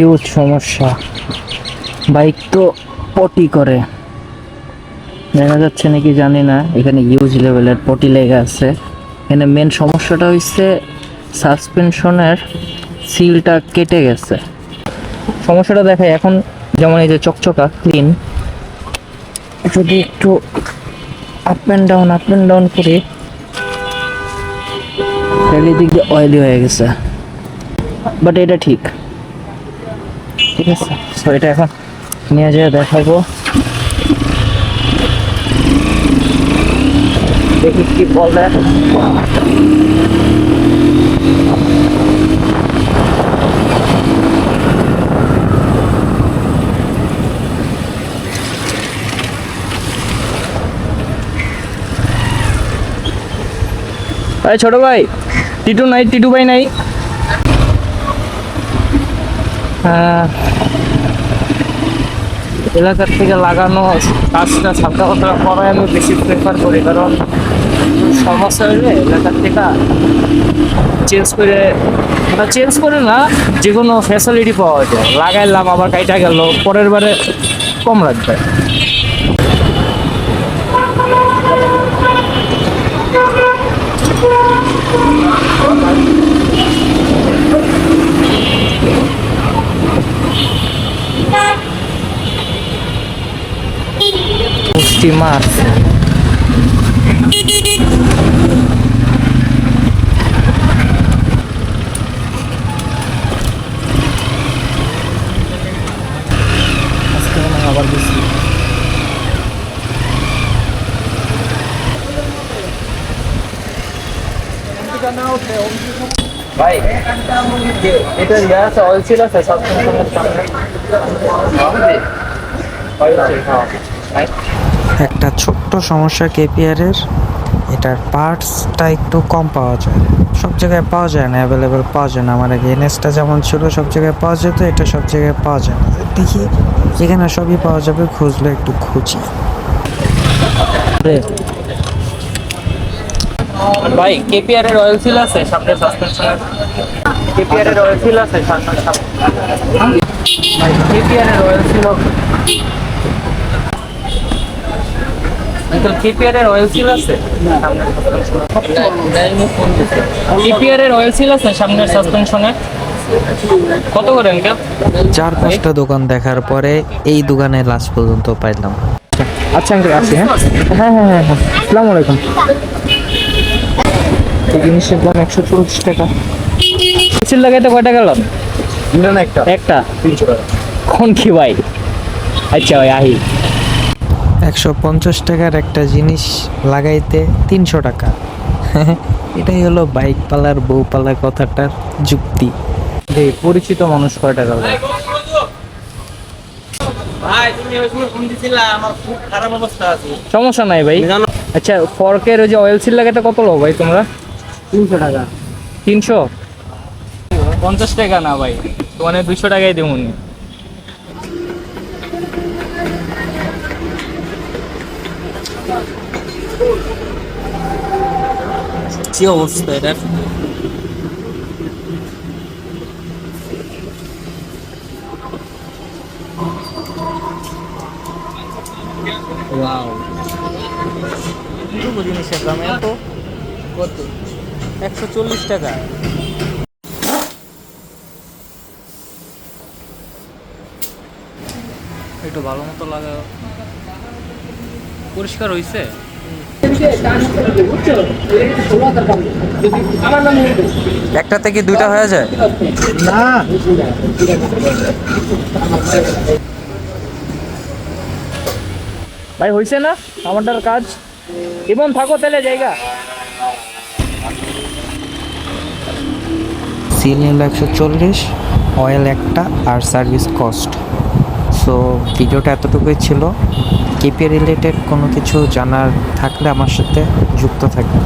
Use সমস্যা। Bike তো পটি করে। দেখা যাচ্ছে নাকি জানি না, এখানে ইউজ লেভেলের পটি লেগে আছে। এখানে মেন সমস্যাটা হচ্ছে সাসপেনশনের সিলটা কেটে গেছে। সমস্যাটা দেখায় এখন যেমন এই যে চকচকা ক্লিন যদি একটু up and down up and down করি, তাহলে দিক দিয়ে অয়েলি হয়ে গেছে। বাট এটা ঠিক। ঠিক আছে। সো এটা এখন নিয়ে যেয়ে দেখাবো। দেখি কি বলে। ছোট ভাই, টিটু নাই, টিটু ভাই নাই হ্যাঁ এলাকার থেকে লাগানো কাজটা সাবধানতা করাই আমি বেশি প্রেফার করি, কারণ সমস্যা হইলে এলাকার থেকে চেঞ্জ করে চেঞ্জ করে না যে কোনো ফ্যাসিলিটি পাওয়া যায়। লাগাইলাম, আবার কাইটা গেল, পরের বারে কম রাখবে পুষ্টি মাছ আবার বেশি। ভাই এটা ইয়ে আছে অয়েল ছিল আছে সাসপেনশনের সামনে হ্যাঁ। একটা ছোট্ট সমস্যা কেপিআরের এটার পার্টসটা একটু কম পাওয়া যায়। সব জায়গায় পাওয়া যায় না অ্যাভেলেবেল পাওয়া যায় না। আমার আগে এনএসটা যেমন ছিল, সব জায়গায় পাওয়া যেত, এটা সব জায়গায় পাওয়া যায় না। দেখি যেখানে সবই পাওয়া যাবে, খুঁজলে একটু খুঁজি। ভাই কেপিআর এর অয়েল সিল আছে সামনে সাসপেনশনের কেপিআর এর অয়েল সিল আছে সামনে কেপিআর এর অয়েল সিল আঙ্কেল কেপিআর এর অয়েল সিল আছে? কেপিআর এর অয়েল সিল আছে সামনের সাসপেনশনে কত করে আঙ্কেল চার পাঁচটা দোকান দেখার পরে এই দোকানে লাস্ট পর্যন্ত পাইলাম। আচ্ছা আঙ্কেল আসি হ্যাঁ? হ্যাঁ হ্যাঁ হ্যাঁ হ্যাঁ। আসসালামু আলাইকুম। এই জিনিসের দাম একশো চল্লিশ টাকা। সিল লাগাইতে কয় টাকা গেল একটা? একটা। কোন কি ভাই? আচ্ছা ভাই আহি। একশো পঞ্চাশ টাকার একটা জিনিস লাগাইতে তিনশো টাকা। এটাই হলো বাইক পালার বউ পালা কথাটার যুক্তি। এই পরিচিত মানুষ কয় টাকা দেয়? ভাই তুমি ওই সময় ফোন দিছিলা আমার খুব খারাপ অবস্থা আছে। সমস্যা নাই ভাই। আচ্ছা ফর্কের ওই যে অয়েল সিল লাগাতে কত লো ভাই তোমরা? তিনশো টাকা। তিনশো? পঞ্চাশ টাকা না ভাই তোমার দুশো টাকাই দেবুন কি অবস্থা এটা? ওয়াও দুটো জিনিসের দাম এত? কত? একশো চল্লিশ টাকা। একটু ভালো মতো লাগাও। পরিষ্কার হয়েছে একটা থেকে দুইটা হয়ে যায়? না। ভাই হয়েছে না আমারটার কাজ? এবং থাকো তাহলে জায়গা। সিল নিল একশো চল্লিশ অয়েল একটা আর সার্ভিস কস্ট। সো ভিডিওটা এতটুকুই ছিল। কেপি রিলেটেড কোনো কিছু জানার থাকলে আমার সাথে যুক্ত থাকবে